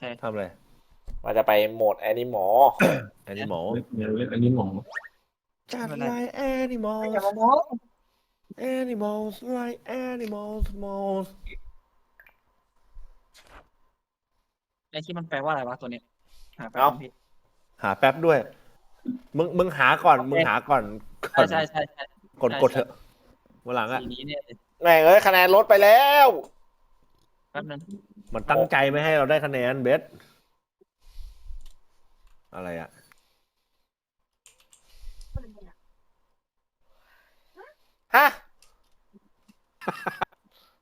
เคทำอะไรมันจะไปโหมดแอนิมอลอันนี้หมอเดี๋ยวอันนี้หมอจัดไลแอนิมอลอย่ามามองแอนิมอลไลแอนิมอลมอลไอ้ที่มันแปลว่าอะไรวะตัวเนี้ยหาแปลผิดหาแป๊บด้วย มึงมึงหาก่อน มึงหาก่อนก่ใช่อนใช่ใช่ใช่กดกดเถอะวันหลังอะสีนี้เนี่ย แม่งเอ้ยคะแนนลดไปแล้ว แป๊บนึงมันตั้งใจไม่ให้เราได้คะแนนเบสอะไรอะฮะ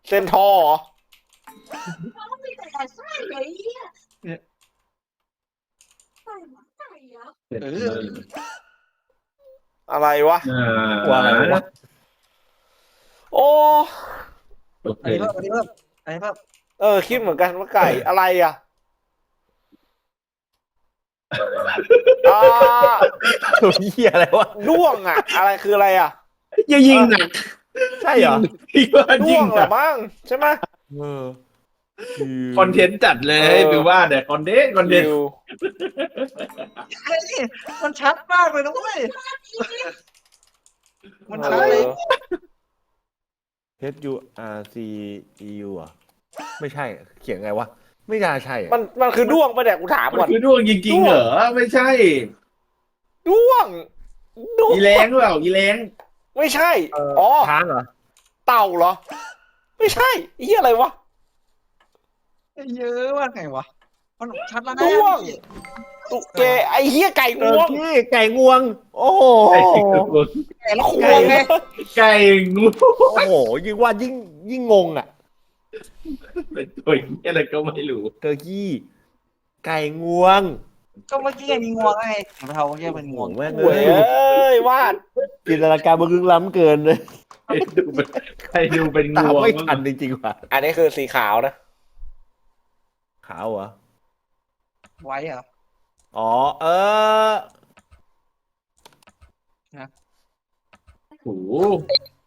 เซนทอร์เหรอมีแต่ไส้ไอ้เหี้ยใส่หมาไก่เหรอเอออะไรวะ อ่าว่าอะไรวะ โอ้ โอเคอันนี้เพิ่มอันนี้เพิ่มอันนี้เพิ่ม เออ คิดเหมือนกันว่าไก่อะไรอะอ่าตัวเหี้ยอะไรวะด้วงอะ อะไรคืออะไรอะ อย่ายิงหนักใช่เหรอพี่ว่าด้ยิวงงหเหรนัอกมั้งใช่ไหมเออคอนเทนต์จัดเลยเออหรือว่าเนี่ยคอนเทนต์คอนเทนต์ ดิวเฮ้ยมันชัดมากเลยนะเว้ย มันเอชัดเลยอ H U R C E U อะ ไม่ใช่ เขียนไงวะ ไม่น่าใช่อะมันมันคือด้วงปะเนี่ยกูถามมันก่อนคือด้วงจริงๆเหรอ ไม่ใช่ ด้วงด้วงอีแรงหรือเปล่าอีแรงไม่ใช่อ๋อช้างเหรอเต่าเหรอ ไม่ใช่ไอ้เหี้ยอะไรวะ เยอะว่าไงวะมันชัดแล้วนะด้วง ตุเกไอ้เหี้ยไก่เองอวงพี่ไก่งวง โอ้โห ไก่งวงไก่ละควงไงไก่งูโอ้โหยิ่งว่ายิ่งยิ่งงงอะ เป็นตัวเหี้ยอะไรก็ไม่รู้เตอร์กี้ ไก่งวงก็เมื่อกี้ไงมีงวงไงมันเทาเมื่อกี้เป็นงวงโอ้โหแม่งหวยเอ้ยวาดจินตนาการมันลึกล้ำเกินเลยใครดูเป็นใครดูเป็นตามงูไม่ทันจริงๆว่ะอันนี้คือสีขาวนะ ขาวเหรอ ไว้เหรอ อ๋อ เออ โอ้โห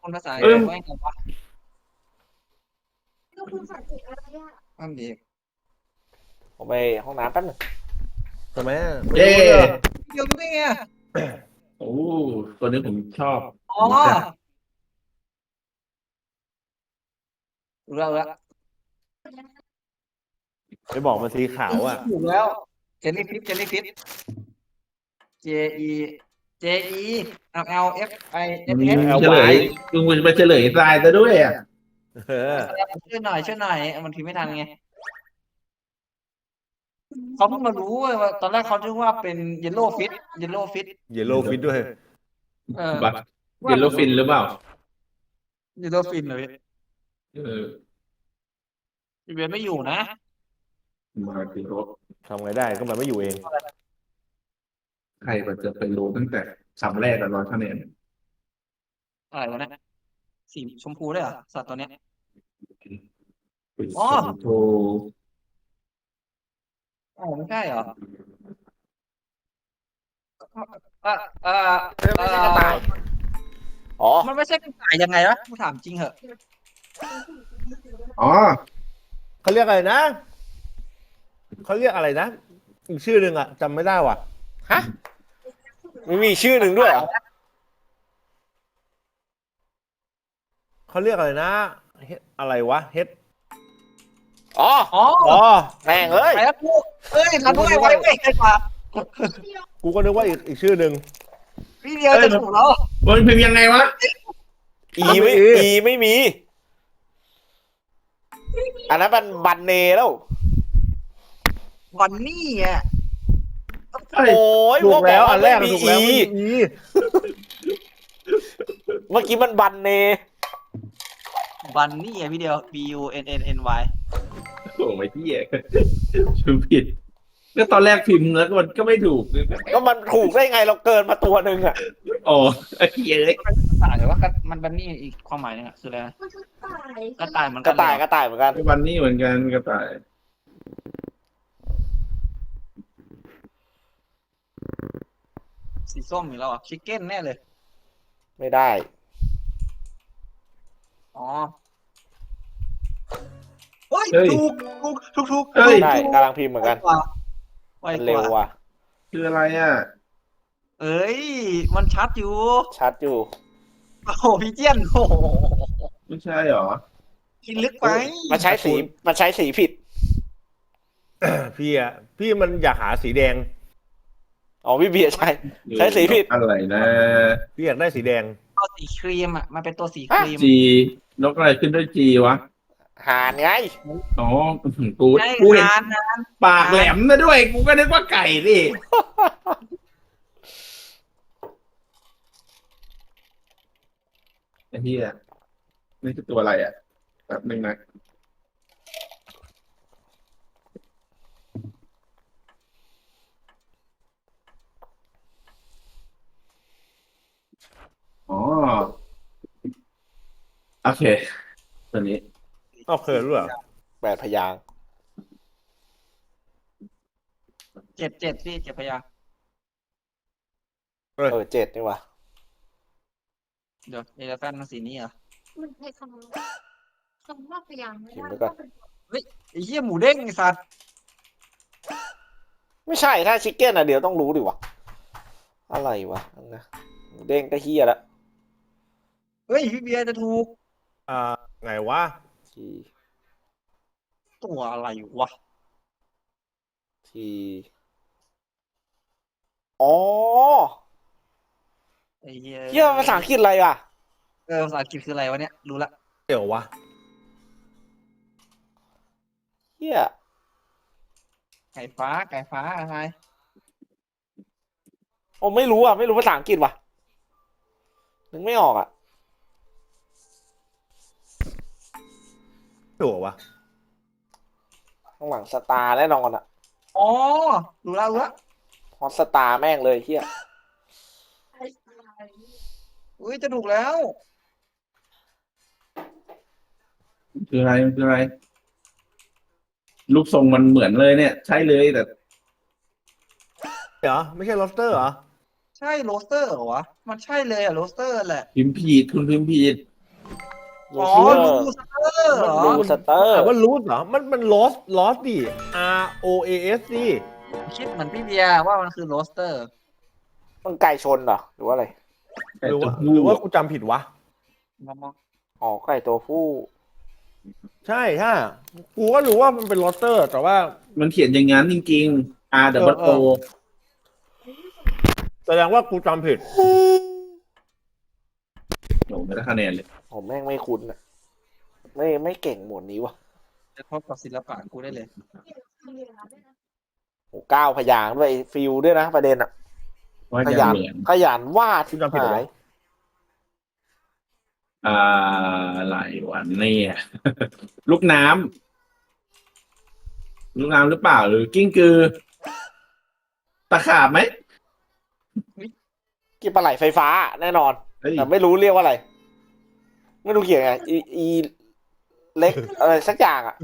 คนภาษาเออไว้ไงวะ ก็คุณสันติอะไรอะนั่นดีผมไปห้องน้ำแป๊บหนึงทำไมเย้เดี๋ยวนี่ไงโอ้ตัวนี้ผมชอบ อ๋อรู้แล้วรู้แล้วไปบอกมันสีขาวอะ ถูกแล้วเจลลี่ฟิตเจลลี่ฟิต J E J E L L F I F มึง S เฉลยมึงไปเฉลยทรายซะด้วยอะ เออช่วยหน่อยช่วยหน่อยมันพิมพ์ไม่ทันไงเขาเพิ่งมารู้เว้ยว่าตอนแรกเขาคิดว่าเป็นเยลโล่ฟิตเยลโล่ฟิตเยลโล่ฟิตด้วย เออบัตเยลโลฟินหรือเปล่าเยลโล่ฟินเลยเออเบนไม่อยู่นะมาติโรทำไงได้ก็มันไม่อยู่เอง ใครมันจะไปรู้ตั้งแต่คำแรกกับร้อยคะแนนอะไรวะเนี่ย สีชมพูด้วยเหรอสัตว์ตัวเนี้ยปิดอ๋อ โทรอ๋อไม่ใช่เหรออะอ่าไม่ใช่กระต่าย อ๋อ มันไม่ใช่กระต่ายยังไงวะกูถามจริงเหอะอ๋อ เขาเรียกอะไรนะ เขาเรียกอะไรนะ อีกชื่อหนึ่งอะจำไม่ได้ว่ะฮะมันมีชื่อหนึ่งด้วยเหรอ เขาเรียกอะไรนะเฮ็ดอะไรวะเฮ็ดอ๋ออ๋ออ๋อแม่งเอ้ย ไปแล้วกูเอ้ยทันด้วยไว้ไว้ใครกว่ากูก็นึกว่าอีกอีกชื่อหนึ่ง พี่เดียวจะถูกแล้วมันพิมพ์ยังไงวะ อีไม่ไม่มี อีไม่มี อันนั้นมันบันเนแล้ว วันนี้อะเอ้ยโอ้ยถูกแล้วบอันแรกไม่ถูกแล้วอี ไม่มีอีเมื่อกี้มันบันเน วันนี้อะพี่เดียว B U N N N Y โอ้ไม่ที่แย่ชื่อผิดก็ตอนแรกพิมพ์แล้วก็มันก็ไม่ถูกก็มันถูกได้ไงเราเกินมาตัวหนึ่งอะอ๋อไอ้เหี้ยเอ้ยต่างแต่ว่ามันวันนี้อีกความหมายหนึงอะคืออะไรนะมันคือตายกระต่ายเหมือนกกัระนต่ายเลยกเหรอระต่ายเหมือนกันวันนี้เหมือนกันกระต่ายสีส้มอีกแล้วอะชิคเก้นแน่เลย ไม่ได้ อ๋อ โอ้อ้ยเฮ้ย ถูกถูกถูกถูกเฮ้ยได้กำลังพิมพ์เหมือนกันไวมันกเร็วว่าว่ะ คืออะไรอะ เอ้ย มันชัดอยู่ชัดอยู่ โอ้โหพี่เจียนโอ้โหไม่ใช่หรอ กินลึกไปมันใช้สี มันใช้สีผิด พี่อะพี่มันอยากหาสีแดง อ๋อพี่เบียร์ใช้ใช้สีผิด อะไรนะพี่อยากได้สีแดง ตัวสีครีมอะมันเป็นตัวสีครีม จีนกอะไรขึ้นด้วยจีวะ หานไงอ๋ออื้อหือกูใช่กูเห็นงานนะปากแหลมนะด้วย กูก็นึกว่าไก่ดิไอ้เหี้ยนี่คือตัวอะไรอะแป๊บนึงนะอ๋อ โอเค ตัวนี้ โอเครู้เหรอแปดพยางค์เจ็ดเจ็ดพี่เจ็ดพยางค์เออเจ็ดนี่ว่ะเดี๋ยวเอเลฟนมันสีนี้เหรอมันใช้คำว่าคำว่าพยางค์ไม่พิมได้พ์ไปก่อนไอ้เหี้ยหมูเด้งไอ้สัตว์ไม่ใช่ถ้าชิคเก้นอะเดี๋ยวต้องรู้ดิวะอะไรวะนั่นนะหมูเด้งก็เฮียละเฮ้ยพี่เบียร์จะถูกอ่าไงวะ ทีตัวอะไรวะ ที อ๋อไอ้เหี้ยเฮียภาษาอังกฤษอะไรอะ เออภาษาอังกฤษคืออะไรวะเนี่ยรู้ละเดี๋ยววะเฮียไก่ฟ้าไก่ฟ้าอะไรโอ้ไม่รู้อะ ไม่รู้ภาษาอังกฤษว่ะ นึกไม่ออกอะ เดี๋ยววะข้างหลังสตาร์แน่นอนอะอ๋อรู้ละรู้ละฮอตสตาร์แม่งเลยเฮียอุ้ยจะถูกแล้ว คืออะไรมันคืออะไร รูปทรงมันเหมือนเลยเนี่ย ใช่เลยแต่เดี๋ยวไม่ใช่ลอสเตอร์เหรอ ใช่โรสเตอร์เหรอวะ มันใช่เลยอะโรสเตอร์แหละ พิมพ์ผิดคุณพิมพ์ผิดลู อ๋อเซอร์ลูสเตอร์เหรอลูสเตอร์แต่ว่ารูทเหรอ มันมันลอสลอสดิ R O A S ดิคิดเหมือนพี่เบียร์ว่ามันคือโรสเตอร์ มันไก่ชนเหรอ หรือว่าอะไร หรือว่าแต่หรือว่ากูจำผิดวะมองอ๋อ ไก่ตัวผู้ ใช่ใช่กูก็รู้ว่ามันเป็นลอสเตอร์ แต่ว่า มันเขียนอย่างนั้นจริงๆ R W เอ O อแสดงว่ากูจำผิดโอ้ไม่ได้คะแนนเลย ผมแม่งไม่คุ้นอะไม่ไม่เก่งหมวดนี้ว่ะๆจะพบกับศิลปะกูได้เลยโอ้เก้าพยางค์ด้วยฟิลด้วยนะประเด็นอะว่าขจะยันเหมือน ขยันวาดคุณจำผิดเหรอหาย อ่าอะไรวันเนี่ย ลูกน้ำลูกน้ำหรือเปล่า หรือกิ้งกือ ตะขาบไหมกีปลาไหลไฟฟ้าแน่นอน เฮ้ยแต่ไม่รู้เรียกว่าอะไร ไม่รู้เขียนไงอีอีเล็กอะไรสักอย่างอะ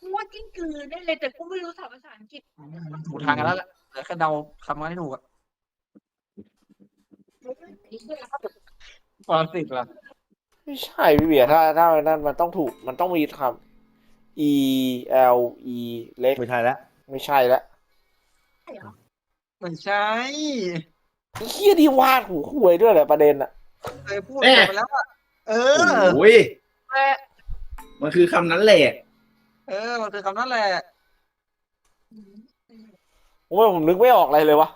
กูว่ากิ้งกือได้เลยแต่กูไม่รู้ศัพท์ภาษาอังกฤษถูกทางกันแล้วแหละเหลือแค่เดาคำว่าให้ถูกอะความสิทธิ์ล่ะไม่ใช่พี่เบียร์ถ้าถ้านั่นมันต้องถูก มันต้องมีคำ e l e เล็กไม่ใช่แล้วไม่ใช่แล้วไม่ใช่ไอ้เฮียดีวาดหูคุยด้วยแหละประเด็นอะ เคยพูดไปแล้วอะเออ โอ้ยแหละมันคือคำนั้นแหละ เออ มันคือคำนั้นแหละผมว่าผมนึกไม่ออกอะไรเลยวะ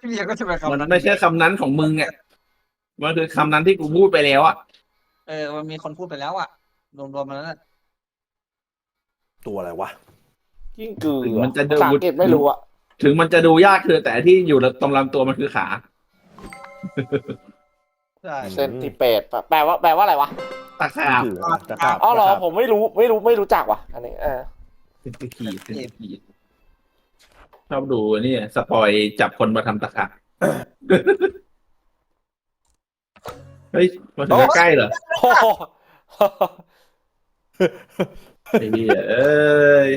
พี่เบียร์ก็จะไปคำมันนั้นไม่ใช่คำนั้นของมึงอะมันคือคำนั้นที่กูพูดไปแล้วอะเออ มันมีคนพูดไปแล้วอะรวมๆมาแล้วน่ะตัวอะไรวะยิ่งกือถึงมันจะดูภาษาอังกฤษไม่รู้อะถึงมันจะดูยากคือแต่ที่อยู่ตรงลำตัวมันคือขา ใช่เซนติเปตแปลว่าแปลว่าอะไรวะตะขาบคืออะไรตะขาบอ๋อเหรอตะขาบผมไม่รู้ไม่รู้ไม่รู้จักว่ะ อันนี้เออเป็นตะขีดเป็นตะขีดชอบดูนี่สปอยจับคนมาทำตะขาบเฮ้ยมาถึงใกล้เหรอโอ้โหไอ้เหี้ยเอ้ย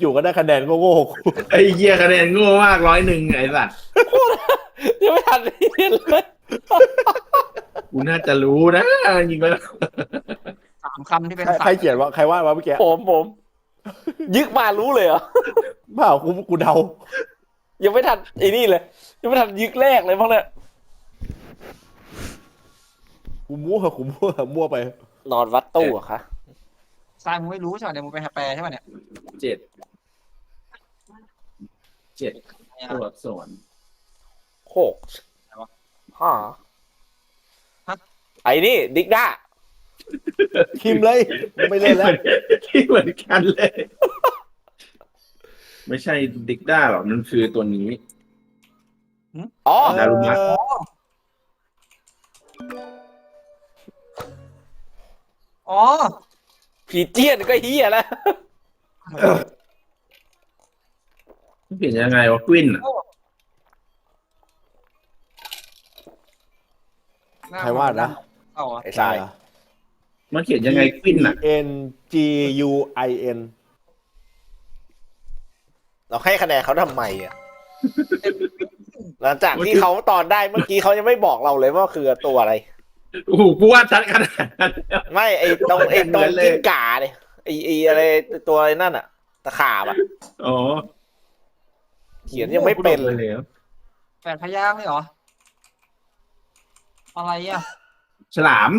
อยู่ก็ได้คะแนนก็โง่กูไอ้เหี้ยคะแนนโง่มากร้อยหนึ่งไอ้สัตว์ยังไม่ทันได้เรียนเลยกูน่าจะรู้นะยิงไปแล้วสามคำที่เป็นใครสัตใครว์เขียนว่าใครวาดวะเมื่อกี้ผมผม ยึกมารู้เลยเหรอเปล่ากูกูเดา ยังไม่ทันไอ้นี่เลย ยังไม่ทันยึกแรกเลยพวกเนี้ยกูมั่วกูมั่วมั่วไปนอนวัดตู้อะคะ ทรายมึงไม่รู้ใช่ไหมเนี่ยมึงไปแปลใช่ไหมเนี่ยเจ็ดเจ็ดตัวอักษรหกห้าไอ้นี่ ดิกด้าคิมเลยไม่เล่นแล้วที่เหมือนกันเลย ไม่ใช่ดิกด้าหรอกมันคือตัวนี้อ๋อดารุมะเอออ๋อ ผีเจี้ยนก็เฮียแล้วเปลี่ยนยังไงวะกวินอะใครวาดนะเอาอะไอ้ทราย มันเขียนยังไงกวินอะ N G U I N เราให้คะแนนเขาทำไมอะ หลังจากที่เขาตอนได้เมื่อกี้เขายังไม่บอกเราเลยว่าคือตัวอะไร โอ้โหกูวาดชัดขนาดนั้น ไม่ไอตรงไอตรงเหมือนเลย กิ้งก่าเนี่ยไอไออะไรตัวไอ้นั่นอะตะขาบอะอ๋อเขียนยังไม่เป็น เลยเลยแปดพยางค์เลยเหรอ อะไรอะฉลาม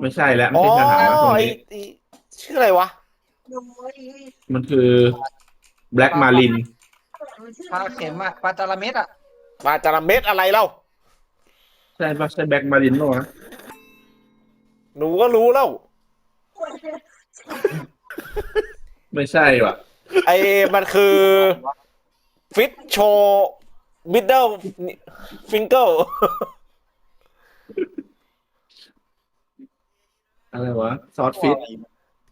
ไม่ใช่แล้วไม่อ๋อใช่ฉลามแล้วตรงไอนี้ไอ้ชื่ออะไรวะ มันคือแบล็กมาริน ปลาเข็มอะปลาจาระเม็ดอะ มาจาระเม็ดอะไรเล่า ใช่ปะใช่แบล็กมารินหรอวะหนูก็รู้แล้ว ไม่ใช่ว่ะไอมันคือฟิตโชมิดเดิลฟิงเกิลอะไรวะซอสฟิต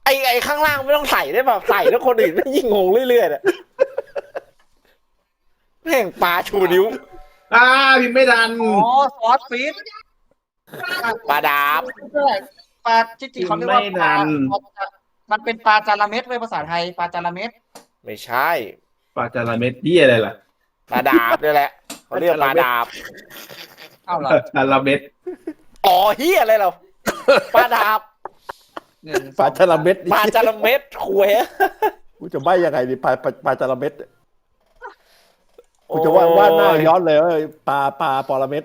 ไอไอข้างล่างไม่ต้องใส่ได้ป่ะใส่แล้วคนอื่นไม่ยิ่งงงเรื่อยๆเนี่ยแม่งปลาชูนิ้ว อ่าพิมพ์ไม่ดัน อ๋อซอสฟิตปลาดาบ ปลาจริงๆเขาเรียกว่าไม่ปลาดันมันเป็นปลาจาระเม็ดเว้ยภาษาไทยปลาจาระเม็ดไม่ใช่ ปลาจาระเม็ดยี่อะไรล่ะ ปลาดาบนี่แหละเขาเรียกปลาดาบเอ้าเหรอจาระเม็ดอ๋อเฮียอะไรเราปลาดาบหนึ่งปลาจาระเม็ดปลาจาระเม็ดคุยกูจะใบยังไงดีปลาปลาปลาจาระเม็ด กูจะวาดวาดหน้าย้อนเลยว่าปลาปลาปรเม็ด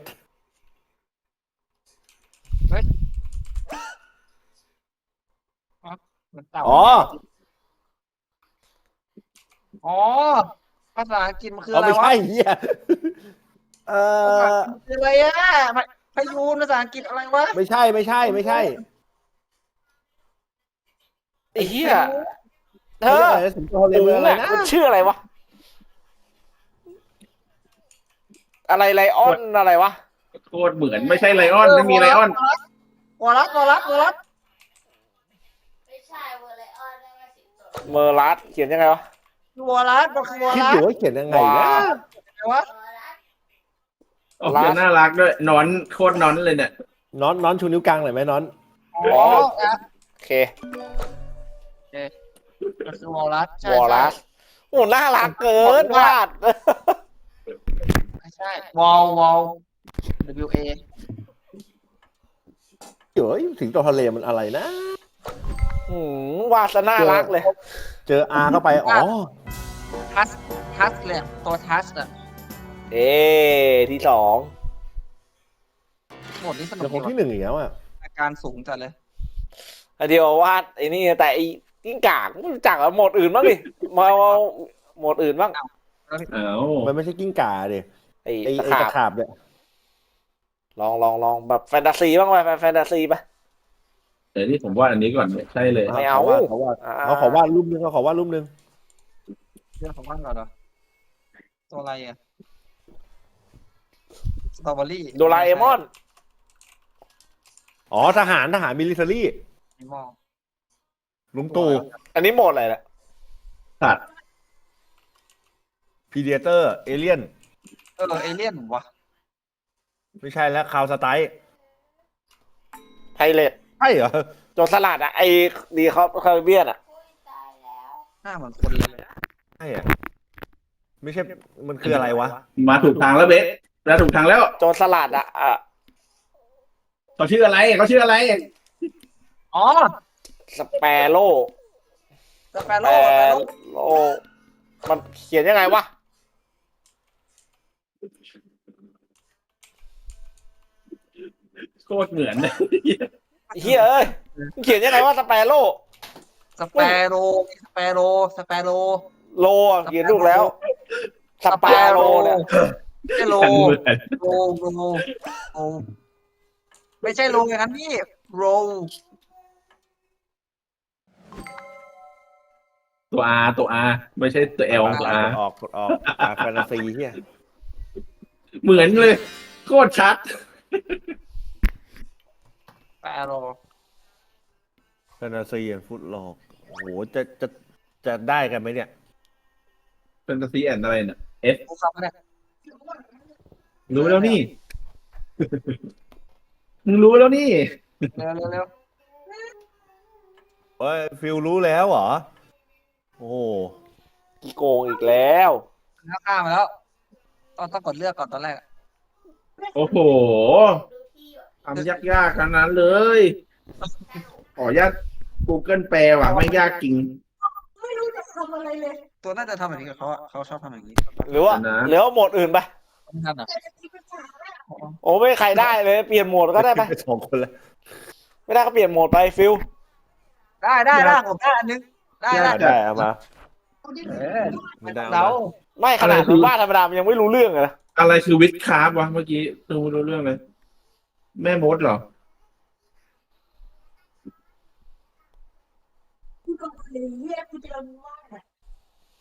มันเต่าอ๋อ อ๋อ ภาษาอังกฤษมันคือเอาอะไรไม่วะใช่เฮียเอภาษาออังกฤษคืออะไรอะพะพายูนภาษาอังกฤษอะไรวะไม่ใช่ไม่ใช่ไม่ใช่ไอ้เฮียเธเขาอเรียกอะไรนะสิงโตเรียถุกงอะไรอะนะมันชื่ออะไรวะ อะไรไลออนอะไรวะโคตรเหมือนไม่ใช่ไลออนไม่มีไลออนวอลัสวอลัสวอลัสไม่ใช่เวอร์ไลออนได้มาสิบตัวเมอร์ลัสเขียนยังไงวะวอลัสมันคือวอคิดลัอสยู่ว่าเขียนยังไงนะว้าวอะไรวะเวอร์ลัสออกจะน่ารักด้วยนอนโคตรนอนเลยเนี่ยน้อนน้อนชูนิ้วกลางหน่อยไหมน้อน อ๋ออะโอเคมันคือวอลัสใช่วอลลัสใช่โอ้น่ารักเกินวาดไม่ ใช่วอลวอล W A เดี๋ยวสิงโตทะเลมันอะไรนะ หืมวาดซะน่ารักเลย เจออาเข้าไป อ๋อ ทัสทัสเลยอะตัวทัสอะเอ้ที่สองหมดนี้สนุเจกอคนดีที่ว่ะหนึ่งอีกแล้วอะ อาการสูงจัดเลยอันเดียววาดไอ้นี่แต่ไอ้กิ้งก่าไม่รู้จักอะหมดอื่นบ้างดิมาเอาหมดอื่นบ้าง เอ้ามันไม่ใช่กิ้งก่าดิ ไอ้ไอ้ตะไอ้ขาตะบขาบเนี่ยลองลองลองแบบแฟนตาซีบ้างไหมแฟนตาซีปะ เดี๋ยวนี่ผมว่าอันนี้ก่อนใช่เลยไม่เอาเขาวาดเขาขอวาดรูปนึงเขาขอวาดรูปนึงเรื่องของบ้านเราเหรอตัวอะไรอะสตรอเบอรี่โดราเอมอน อ๋อทหารทหารมิลิเทอรี่ไม่มองลุงตู่อันนี้หมดอะไรเนี่ยสัตว์พีเดเตอร์เอเลียนเออเอเลี่ยนวะไม่ใช่แล้วคาวสไตล์ไพเรตใช่เหรอโจรสลัดอะไอ้ดีคอคาริเบียนอะอุ้ยตายแล้วหน้าเหมือนคนเลยใช่อะไม่ใช่มันคืออะไรวะมาถูกทางแล้วเบ๊ะแล้วถูกทางแล้วโจรสลัดอะอะเขาชื่ออะไรเขาชื่ออะไรอ๋อสเปโร่สเปสโร่เปสเปโร่โร่มันเขียนยังไงวะ โคตรเหมือนเลยเฮียเอ้ยมันเขียนยังไงว่าสเปโร่สเปโร่สเปโร่สเปโร่โลอะเขียนถูกแล้วสเปโร่เนี่ยไม่ใช่โลเหมือนโลโลโลไม่ใช่โลอย่างนั้นพี่โลตัว R ตัว R ไม่ใช่ตัว L ตัว R ออกกดออกอ่าแฟนตาซีเฮียเหมือนเลย โคตรชัด สเปโร่แฟนตาซีฟุตลอกโอ้โหจะจะจะได้กันไหมเนี่ยเป็นตาซีแอนอะไรเนี่ย F กูครับเนี่ยรู้แล้วนี่ มึงรู้แล้วนี่ เร็วเร็วเร็วเฮ้ยฟิลรู้แล้วเหรอ โอ้โหกี่โกงอีกแล้ว แล้วข้ามมาแล้ว ต้องต้องกดเลือกก่อนตอนแรกอะโอ้โห ทำยากๆกันนั้นเลยขออนุญาต Google แปลว่ะไม่ยากจริง ไม่รู้จะทำอะไรเลยตัวน่าจะทำแบบนี้กับเขาอะเขาชอบทำแบบนี้หรือว่านะ หรือว่าโหมดอื่นไปไม่ทันอะแต่จะมีปัญหาโอ้ไม่มีใครได้เลยเปลี่ยนโหมดก็ได้ไป สองคนแล้วไม่ได้ก็เปลี่ยนโหมดไปฟิลได้ได้ได้ผมได้อันนึงได้ได้เอาได้เอามาเออไม่ได้เราเอามาไม่ขนาดหมู่บ้านธรรมดามันยังไม่รู้เรื่องเลยนะอะไรคือวิดคาร์บวะเมื่อกี้ดูไม่รู้เรื่องเลย แม่มดเหรอกูก็เลยเรียกกูจะลงว่า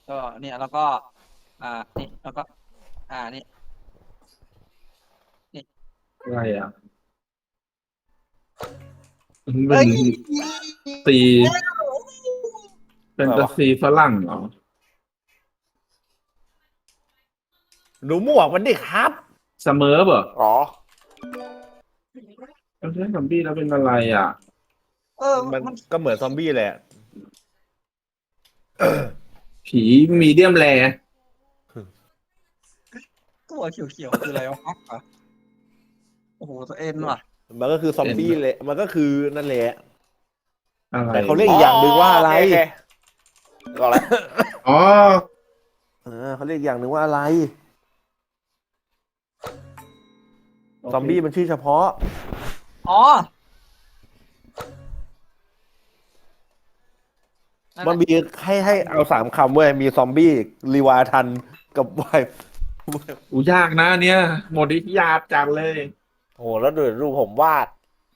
ก็เนี่ยแล้วก็ อ่านี่แล้วก็ อ่านี่อะไรอะเป็เฮ้ยนซีเป็นตาซีฝรั่งเหรอหนูหมวกมันดิครับ เสมอเหรออ๋ อไม่ใช่ซอมบี้แล้วเป็นอะไรอะ เออมันมันก็เหมือนซอมบี้แหละ ผีมีเดียมแรตัวเขียวๆคืออะไรวะฮอกเหรอโอ้โหตัวเอ็นว่ะ มันก็คือซอมบี้แหละ มันก็คือนั่นแหละ อะไรแต่เขาเรียกอีกอย่างหนึ่งว่าอะไรโเคโเคก็อะไรอ๋อเออเขาเรียกอย่างหนึ่งว่าอะไร ซอมบี้มันชื่อเฉพาะ อ๋อนั่นมันแหละมีให้ให้เอาสามคำเว้ย มีซอมบี้รีวาทันกับไวอูยากนะเนี่ยโหมดนี้ยากจังเลยโอ้โหแล้วดูรูปผมวาด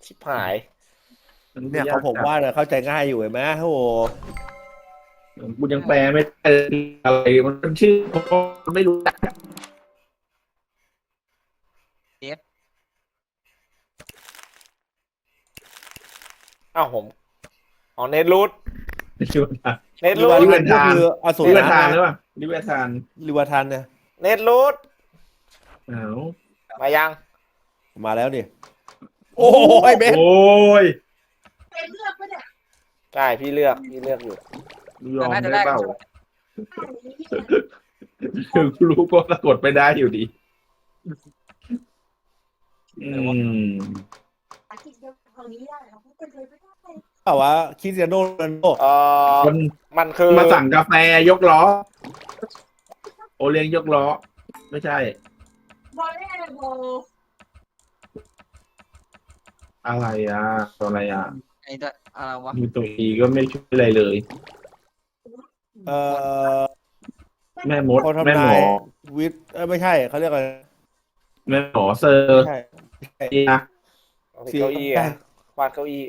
ชิบหาย เนี่ยเขาผมว่าเนี่ยเข้าใจง่ายอยู่เห็นไหมโอ้โหกูยังแปลไม่ได้อะไรมันชื่อมันไม่รู้จัก อะอ้าวผมอ๋อเนทรูทไม่ชื่อว่าเนทรีรูวาททันก็คืออสูรลิเวนะทานหรือเปล่าลิเวทานรีวาทันเนี่ยเนทรูทอ้าวมายัง มาแล้วนี่โอ้ยเบสโอ้ยเป็นเลือกไม่ได้ใช่พี่เลือกพี่เลือกอยู่ยอมน่าจะได้ได้เปล่าอันนี้คือรู้ก็สะกดไปได้อยู่ดี อืม อาทิตย์เดียวทางนี้ได้เรา ก็เป็นเลยไม่ได้เปล่าวะคริสเตียโนโรนัลโดเอ่อมันมันคือมาสั่งกาแฟยกล้อ โอเลี้ยงยกล้อ ไม่ใช่ บอลเล่บอลอะไรอะตัวอะไรอะไอ้ตัวอะไรวะมีตัวอีก็ไม่ช่วยอะไรเลย เอ่อแม่มดเขาแม่ทำหมนายอวิทย์เอ้ยไม่ใช่เขาเรียกอะไรแม่หมอเซอร์ไม่ใช่นะเก้าอี้อะ วาดเก้าอี้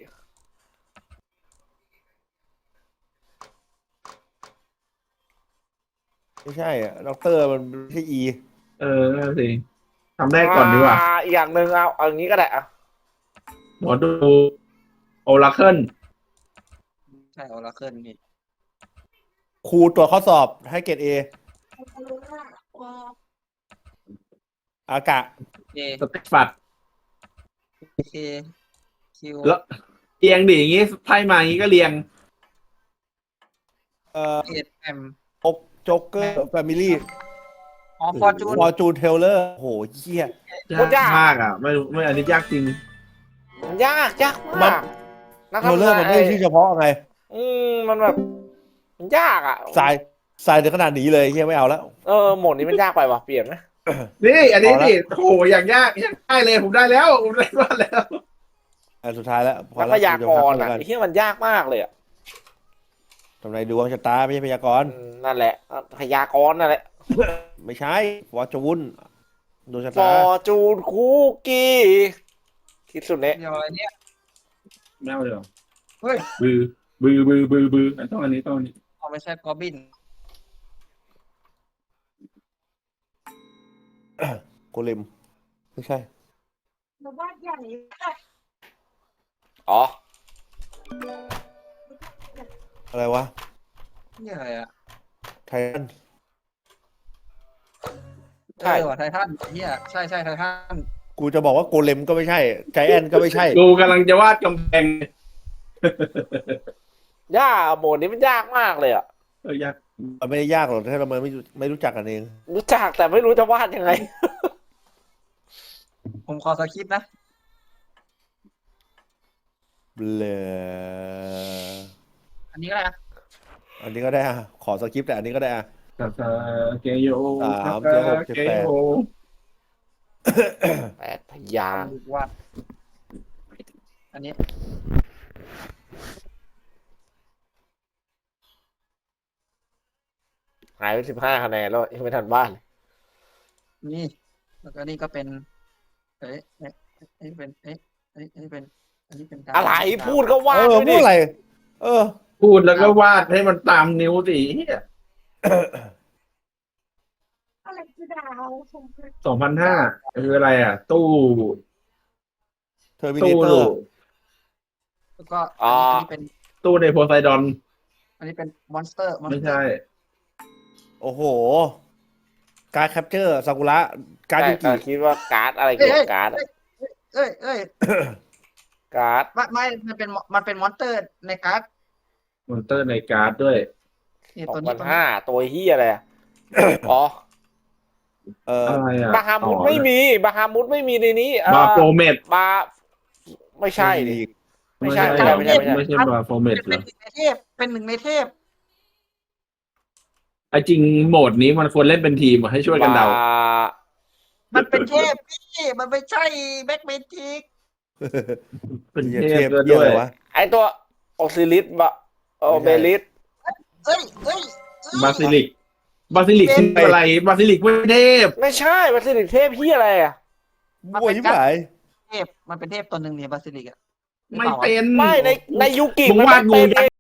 ไม่ใช่อะด็อกเตอร์มันไม่ใช่อีเออนั่นสิทำได้ก่อนดีกว่าอ่อีกอย่างหนึ่งเอาเอาอย่างนี้ก็ได้อะหมอดูโอราเคิลใช่ออราเคิลนี่ครูตัวจข้อสอบให้เกรดเอบอลลูน่าบอลอากะเอสเต็ปฟัดเค คิวแล้วเรียงดิอย่างงี้ไพ่มาอย่างงี้ก็เรียง เอ่อเอ็ดแอมโจ๊กเกอร์แฟมิลี่อ๋อฟอร์จูนฟอร์จูนเทเลอร์โอ้โหเหี้ยยากมากอะ ไม่ไม่อันนี้ยากจริง มันยากยากมัมานกนักเทเลอร์ทำมันงานไม่ใช่ชื่อเฉพาะไง อืมมันแบบมันยากอะสายสายถึงขนาดหนีเลยเฮียไม่เอาแล้ว เออโหมดนี้มันยากไปว่ะเปลี่ยนไหมนี่ อันนี้เอาละนี่โอ้โหอย่างยากยากได้เลยผมได้แล้วผมได้บ้านแล้ว อันสุดท้ายแล้วพอนักแล้วพยากรณ์กูจะอะพักไอ้ที่มันยากมากเลยอะทำนายดวงชะตาไม่ใช่พยากรณ์อืมนั่นแหละ พยากรณ์นั่นแหละ ไม่ใช่ฟอร์จูนดวงชะฟตาอร์จูนคุกกี้คิดสุดเนี่ยเดี๋ยวอะไรเนี่ยไม่เอาเลยเหรอเฮ้ยบือบือบือบือบือต้องอันนี้ต้องอันนี้เอาไม่ใช่กอบินโกเลมไม่ใช่หนูว่าอย่างนี้ อ๋อ อะไรวะ นี่อะไรอะไททันใช่ เออว่ะไททันเฮียใช่ใช่ไททันกูจะบอกว่าโกเลมก็ไม่ใช่ใจแอนก็ไม่ใช่ กูกำลังจะวาดกำแพงยากโหมดนี้มันยากมากเลยอะ เออยากมันไม่ได้ยากหรอกถ้าเราไม่รู้ไม่รู้จักกันเอง รู้จักแต่ไม่รู้จะวาดยังไง ผมขอสคริปต์นะ เบลออันนี้ก็ได้นะอันนี้ก็ได้อะขอสคริปต์แต่อันนี้ก็ได้อะตาตาเกโยสามเจ็ดหกเจ็ดแปดเกโยแปดพยางค์วาดอันนี้หายไปสิบห้าคะแนนแล้วยังไม่ทันวาดเลยนี่ แล้วก็นี่ก็เป็น เอ๊ะเอ๊ะเอ๊ะเป็น เอ๊ะเอ๊ะอันนี้เป็น อันนี้เป็นดาวอะไรดาวพูดก็วาเอดอด้วยพูดิดอะไร เออ พูดแล้วก็วาดให้มันตามนิ้วสิเหี้ยอะไรคือดาวชมพูสองพันห้าคืออะไรอะ ตู้เทอร์มินตู้เตอลูร์กแล้วก็อันนี้เป็นตู้ในโพไซดอน อันนี้เป็นมอนสเตอร์ไม่ใช่ โอ้โห การแคปเจอร์ซากุระการใช่ยูก็กิคิดว่าการ์ดอะไรเกี่ยวกับการ์ดอะเอ้ยเอ้ย การ์ดไม่ไม่มันเป็นมันเป็นมอนสเตอร์ในการ์ดมอนเตอร์ในการ์ดด้วยนี่สอตัวงนี้พันตัวนี้ห้าตัวเฮียอะไรอะอ๋อเอออะไรอะบาฮามุดไม่มีบาฮามุดไม่มีในนี้เอ่อบาโฟเมตบาไม่ใช่ดิ ไม่ไม่ใช่ใช่ไม่ใช่ไม่ใช่ ไม่ใช่บาโฟเมตเป็นเหรเป็นหนึ่งในอเทพเป็นหนึ่งในเทพ ไอจริงโหมดนี้มันควรเล่นเป็นทีมอะให้ช่วยกันเดาบมันเป็นเทพพี่มันไม่ใช่แบ็กเมจิก เป็นเหี้ยเทเทพพด้วยเหี้ยอะไรวะ ไอตัวโอซิลิสบะโอเบลิสเอ้ยเอ้ยเอ้ยบาซิลิก บาซิลิกคืออะไร บาซิลิกไม่ใช่เทพ ไม่ใช่บาซิลิกเทพเฮียอะไรอะมันบวเป็ยนยิ่งการ์ดหายเทพมันเป็นเทพตัวหนึ่งเนี่ยบาซิลิกอะ ไม่เป็น ไม่ในในยูกิมึงวาดงูมันเป็น ยักษ์